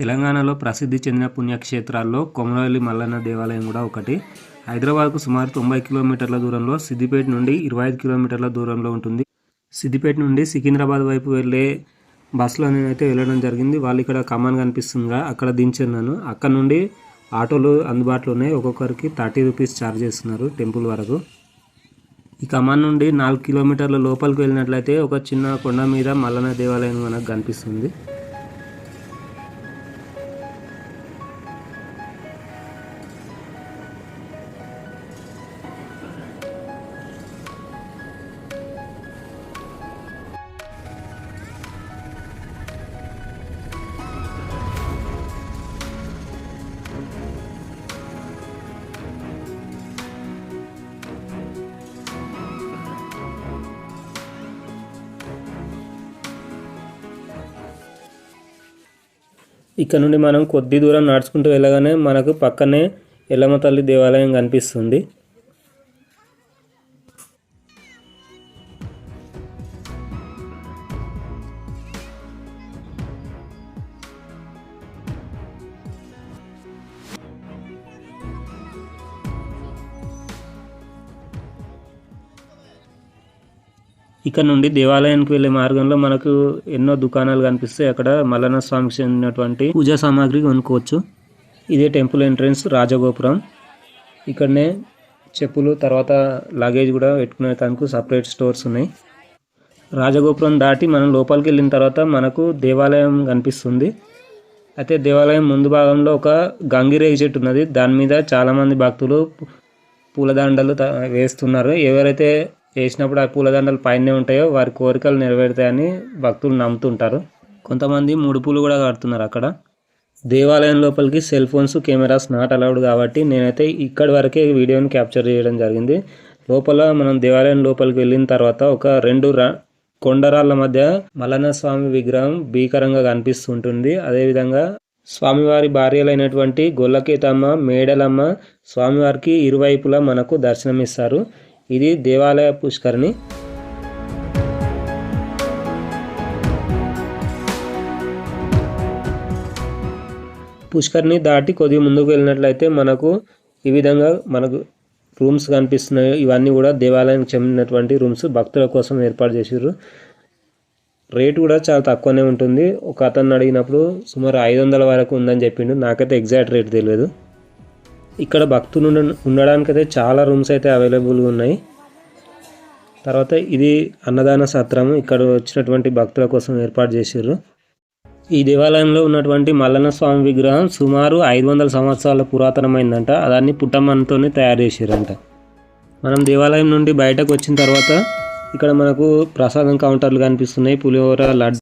తెలంగాణలో ప్రసిద్ధి చెందిన పుణ్యక్షేత్రాల్లో కొమరవెల్లి మల్లన్న దేవాలయం కూడా ఒకటి. హైదరాబాద్కు సుమారు తొంభై కిలోమీటర్ల దూరంలో సిద్దిపేట నుండి ఇరవై ఐదు కిలోమీటర్ల దూరంలో ఉంటుంది. సిద్దిపేట నుండి సికింద్రాబాద్ వైపు వెళ్ళే బస్సులో నేనైతే వెళ్ళడం జరిగింది. వాళ్ళు ఇక్కడ కమాన్ కనిపిస్తుందిగా అక్కడ దించున్నాను అక్కడ నుండి ఆటోలు అందుబాటులో ఉన్నాయి. ఒక్కొక్కరికి థర్టీ రూపీస్ ఛార్జ్ చేస్తున్నారు టెంపుల్ వరకు. ఈ కమాన్ నుండి నాలుగు కిలోమీటర్ల లోపలికి వెళ్ళినట్లయితే ఒక చిన్న కొండ మీద మల్లన్న దేవాలయం మనకు కనిపిస్తుంది. ఇక్కడ నుండి మనం కొద్ది దూరం నడుచుకుంటూ వెళ్ళగానే మనకు పక్కనే ఎల్లమ్మ తల్లి దేవాలయం కనిపిస్తుంది. ఇక్కడ నుండి దేవాలయానికి వెళ్ళే మార్గంలో మనకు ఎన్నో దుకాణాలు కనిపిస్తాయి అక్కడ మల్లన్న స్వామికి చెందినటువంటి పూజా సామాగ్రి కొనుక్కోవచ్చు. ఇదే టెంపుల్ ఎంట్రన్స్ రాజగోపురం. ఇక్కడనే చెప్పులు తర్వాత లగేజ్ కూడా పెట్టుకునే తనకు సపరేట్ స్టోర్స్ ఉన్నాయి. రాజగోపురం దాటి మనం లోపలికి వెళ్ళిన తర్వాత మనకు దేవాలయం కనిపిస్తుంది. అయితే దేవాలయం ముందు భాగంలో ఒక గంగిరేగి చెట్టు ఉన్నది. దాని మీద చాలామంది భక్తులు పూలదండలు వేస్తున్నారు. ఎవరైతే వేసినప్పుడు ఆ పూలదండలు పైనే ఉంటాయో వారి కోరికలు నెరవేరుతాయని భక్తులు నమ్ముతుంటారు. కొంతమంది ముడుపులు కూడా కడుతున్నారు అక్కడ. దేవాలయం లోపలికి cell phones cameras not allowed కాబట్టి నేనైతే ఇక్కడి వరకే వీడియోని క్యాప్చర్ చేయడం జరిగింది. లోపల మనం దేవాలయం లోపలికి వెళ్ళిన తర్వాత ఒక రెండు కొండరాళ్ళ మధ్య మల్లన్న స్వామి విగ్రహం భీకరంగా కనిపిస్తుంటుంది. అదేవిధంగా స్వామివారి భార్యలైనటువంటి గొల్లకేతమ్మ మేడలమ్మ స్వామివారికి ఇరువైపులా మనకు దర్శనమిస్తారు. ఇది దేవాలయ పుష్కరిణి. పుష్కరిణి దాటి కొద్దిగా ముందుకు వెళ్ళినట్లయితే మనకు ఈ విధంగా మనకు రూమ్స్ కనిపిస్తున్నాయి. ఇవన్నీ కూడా దేవాలయానికి చెందినటువంటి రూమ్స్ భక్తుల కోసం ఏర్పాటు చేసారు రేటు కూడా చాలా తక్కువనే ఉంటుంది. ఒక అతను అడిగినప్పుడు సుమారు ఐదు వందల వరకు ఉందని చెప్పిండు. నాకైతే ఎగ్జాక్ట్ రేట్ తెలియదు. ఇక్కడ భక్తులు ఉండ ఉండడానికైతే చాలా రూమ్స్ అయితే అవైలబుల్గా ఉన్నాయి. తర్వాత ఇది అన్నదాన సత్రము ఇక్కడ వచ్చినటువంటి భక్తుల కోసం ఏర్పాటు చేశారు. ఈ దేవాలయంలో ఉన్నటువంటి మల్లన్న స్వామి విగ్రహం సుమారు ఐదు వందల సంవత్సరాల పురాతనమైందంట. దాన్ని పుట్టమ్మన్తోనే తయారు చేశారంట. మనం దేవాలయం నుండి బయటకు వచ్చిన తర్వాత ఇక్కడ మనకు ప్రసాదం కౌంటర్లు కనిపిస్తున్నాయి. పులిహోర లడ్డు